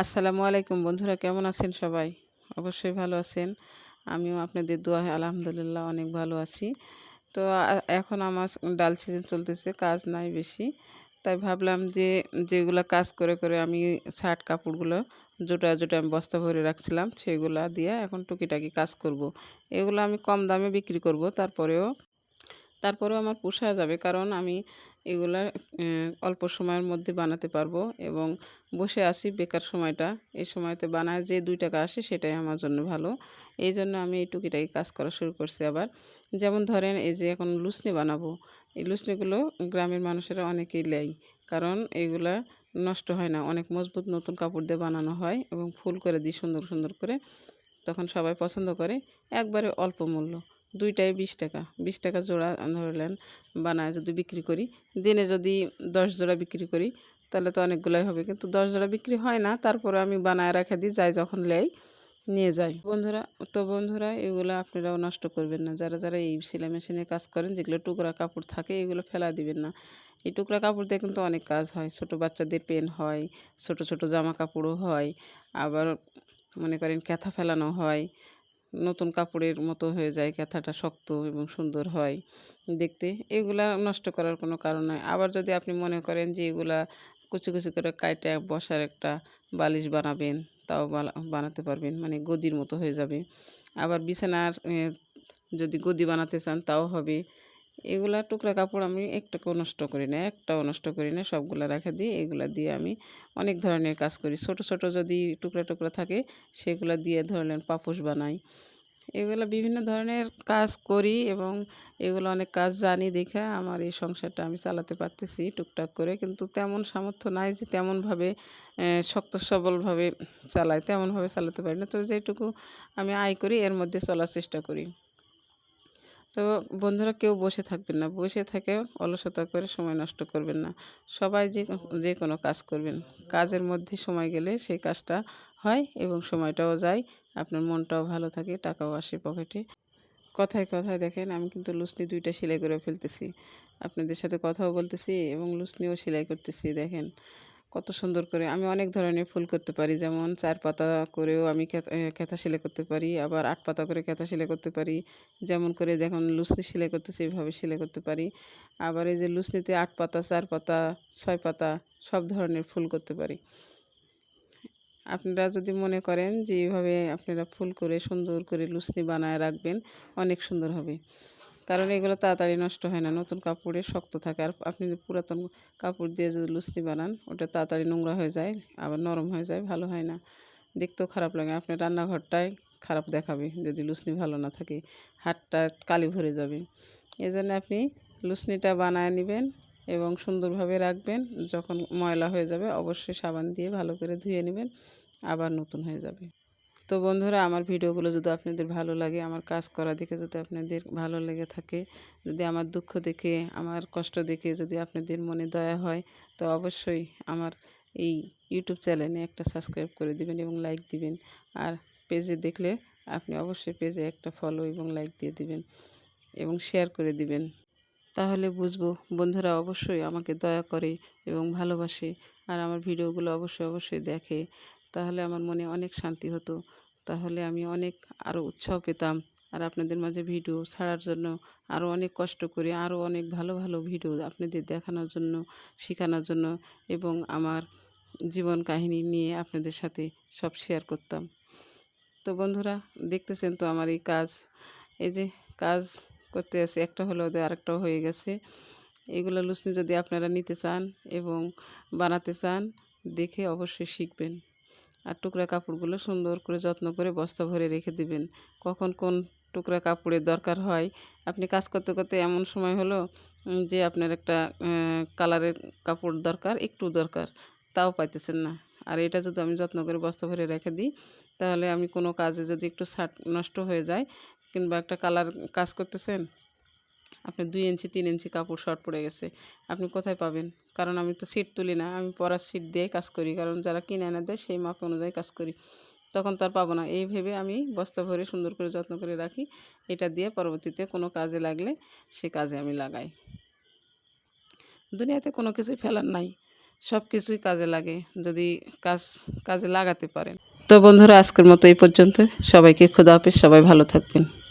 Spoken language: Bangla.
আসসালামু আলাইকুম বন্ধুরা, কেমন আছেন সবাই? অবশ্যই ভালো আছেন। আমিও আপনাদের দোয়া আলহামদুলিল্লাহ অনেক ভালো আছি। তো এখন আমার ডাল সিজন চলতেছে, কাজ নাই বেশি। তাই ভাবলাম যে, যেগুলো কাজ করে করে আমি শার্ট কাপড়গুলো জোটা জোটা আমি বস্তা ভরে রাখছিলাম, সেগুলা দিয়ে এখন টুকিটাকি কাজ করব। এগুলো আমি কম দামে বিক্রি করব, তারপরেও তারপরেও আমার পোষায় যাবে, কারণ আমি এগুলা অল্প সময়ের মধ্যে বানাতে পারব এবং বসে আছি বেকার সময়টা। এই সময়তে বানায় যে দুই টাকা আসে সেটাই আমার জন্য ভালো। এই জন্য আমি এই টুকিটাকি কাজ করা শুরু করছি আবার। যেমন ধরেন এই যে এখন লুসনি বানাবো, এই লুসনিগুলো গ্রামের মানুষেরা অনেকেই লেয়, কারণ এগুলা নষ্ট হয় না। অনেক মজবুত নতুন কাপড় দিয়ে বানানো হয় এবং ফুল করে দিই সুন্দর সুন্দর করে। তখন সবাই পছন্দ করে, একবারে অল্প মূল্য। দুইটাই বিশ টাকা। বিশ টাকা জোড়া ধরলেন, বানায় যদি বিক্রি করি। দিনে যদি দশ জোড়া বিক্রি করি, তাহলে তো অনেকগুলাই হবে। কিন্তু দশ জোড়া বিক্রি হয় না, তারপরে আমি বানায় রেখে দিই, যাই যখন লেই নিয়ে যাই। বন্ধুরা, তো বন্ধুরা, এগুলো আপনারাও নষ্ট করবেন না। যারা যারা এই সেলাই মেশিনে কাজ করেন, যেগুলো টুকরা কাপড় থাকে, এগুলো ফেলা দিবেন না। এই টুকরা কাপড় দিয়ে কিন্তু অনেক কাজ হয়। ছোট বাচ্চাদের পেন হয়, ছোট ছোট জামা কাপড়ও হয়, আবার মনে করেন ক্যাথা ফেলানো হয় নতুন কাপড়ের মতো হয়ে যায়, কাঁথাটা শক্ত এবং সুন্দর হয় দেখতে। এগুলা নষ্ট করার কোনো কারণ নয় আবার যদি আপনি মনে করেন যে এগুলা কুচি কুচি করে কাইটে বসার একটা বালিশ বানাবেন, তাও বানাতে পারবেন মানে গদির মতো হয়ে যাবে। আবার বিছানার যদি গদি বানাতে চান, তাও হবে। এগুলা টুকরা কাপড় আমি একটাকেও নষ্ট করি না, একটাও নষ্ট করি না, সবগুলা রেখে দিই, এগুলা দিয়ে আমি অনেক ধরনের কাজ করি। ছোট ছোট যদি টুকরা টুকরা থাকে, সেগুলা দিয়ে ধরলেন পাপোশ বানাই। এগুলো বিভিন্ন ধরনের কাজ করি এবং এগুলো অনেক কাজ জানি দেখে আমার এই সংসারটা আমি চালাতে পারতেছি টুকটাক করে, কিন্তু তেমন সামর্থ্য নাই যে তেমনভাবে শক্ত সবলভাবে চালাই, তেমনভাবে চালাতে পারি না। তো যেটুকু আমি আয় করি, এর মধ্যে চলার চেষ্টা করি। তো বন্ধুরা কেউ বসে থাকবেন না। বসে থেকে অলসতা করে সময় নষ্ট করবেন না। সবাই যে যে কোনো কাজ করবেন। কাজের মধ্যে সময় গেলে সেই কাজটা হয় এবং সময়টাও যায়। আপনার মনটাও ভালো থাকে, টাকাও আসে পকেটে। কথায় কথায় দেখেন, আমি কিন্তু লুসনি দুইটা সেলাই করে ফেলতেছি। আপনাদের সাথে কথাও বলতেছি এবং লুসনিও সেলাই করতেছি, দেখেন। কত সুন্দর করে আমি অনেক ধরনের ফুল করতে পারি। যেমন চার পাতা করেও আমি কেথা সেলাই করতে পারি, আবার আট পাতা করে কেথা সেলাই করতে পারি। যেমন করে দেখুন লুসনি সেলাই করতেছি এইভাবে সেলাই করতে পারি। আবার এই যে লুসনিতে আট পাতা, চার পাতা, ছয় পাতা, সব ধরনের ফুল করতে পারি। আপনারা যদি মনে করেন যে এইভাবে আপনারা ফুল করে সুন্দর করে লুসনি বানায় রাখবেন, অনেক সুন্দর হবে। কারণ এগুলো তাড়াতাড়ি নষ্ট হয় না, নতুন কাপড়ে শক্ত থাকে। আর আপনি পুরাতন কাপড় দিয়ে যদি লুসনি বানান, ওটা তাড়াতাড়ি নোংরা হয়ে যায়, আবার নরম হয়ে যায়, ভালো হয় না। দেখতেও খারাপ লাগে। আপনার রান্নাঘরটাই খারাপ দেখাবে যদি লুসনি ভালো না থাকে, হাতটা কালি ভরে যাবে। এই জন্য আপনি লুসনিটা বানায় নেবেন এবং সুন্দরভাবে রাখবেন। যখন ময়লা হয়ে যাবে, অবশ্যই সাবান দিয়ে ভালো করে ধুয়ে নেবেন, আবার নতুন হয়ে যাবে। তো বন্ধুরা, আমার ভিডিওগুলো যদি আপনাদের ভালো লাগে, আমার কাজ করা দেখে যদি আপনাদের ভালো লেগে থাকে, যদি আমার দুঃখ দেখে, আমার কষ্ট দেখে যদি আপনাদের মনে দয়া হয়, তো অবশ্যই আমার এই ইউটিউব চ্যানেলে একটা সাবস্ক্রাইব করে দিবেন এবং লাইক দিবেন। আর পেজে দেখলে আপনি অবশ্যই পেজে একটা ফলো এবং লাইক দিয়ে দিবেন এবং শেয়ার করে দিবেন। তাহলে বুঝব বন্ধুরা অবশ্যই আমাকে দয়া করে এবং ভালোবাসে, আর আমার ভিডিওগুলো অবশ্যই অবশ্যই দেখে। তাহলে আমার মনে অনেক শান্তি হতো। তাহলে আমি অনেক আরও উৎসাহ পেতাম। আর আপনাদের মাঝে ভিডিও ছাড়ার জন্য আরও অনেক কষ্ট করে আরও অনেক ভালো ভালো ভিডিও আপনাদের দেখানোর জন্য, শেখানোর জন্য এবং আমার জীবন কাহিনী নিয়ে আপনাদের সাথে সব শেয়ার করতাম। তো বন্ধুরা, দেখতেছেন তো আমার এই কাজ। এই যে কাজ করতে আছে, একটা হলো ওদের আরেকটাও হয়ে গেছে। এগুলো লুসনি যদি আপনারা নিতে চান এবং বানাতে চান, দেখে অবশ্যই শিখবেন। আর টুকরা কাপড়গুলো সুন্দর করে যত্ন করে বস্তা ভরে রেখে দিবেন। কখন কোন টুকরা কাপড়ের দরকার হয়? আপনি কাজ করতে করতে এমন সময় হলো যে আপনার একটা কালারের কাপড় দরকার, একটু দরকার, তাও পাইতেছেন না। আর এটা যদি আমি যত্ন করে বস্তা ভরে রেখে দিই, তাহলে আমি কোনো কাজে যদি একটু শার্ট নষ্ট হয়ে যায়, কিংবা একটা কালার কাজ করতেছেন আপনার দুই ইঞ্চি, তিন ইঞ্চি কাপড় শর্ট পড়ে গেছে। আপনি কোথায় পাবেন? কারণ আমি তো সিট তুলি না, আমি পরার সিট দিয়েই কাজ করি। কারণ যারা কিনে এনে দেয়, সেই মাপ অনুযায়ী কাজ করি। তখন তার পাবো না। এই ভেবে আমি বস্তা ভরে সুন্দর করে যত্ন করে রাখি। এটা দিয়ে পরবর্তীতে কোনো কাজে লাগলে সে কাজে আমি লাগাই। দুনিয়াতে কোনো কিছু ফেলার নাই। সব কিছুই কাজে লাগে, যদি কাজ, কাজে লাগাতে পারেন। তো বন্ধুরা, আজকের মতো এই পর্যন্ত। সবাইকে খোদা হাফেজ। সবাই ভালো থাকবেন।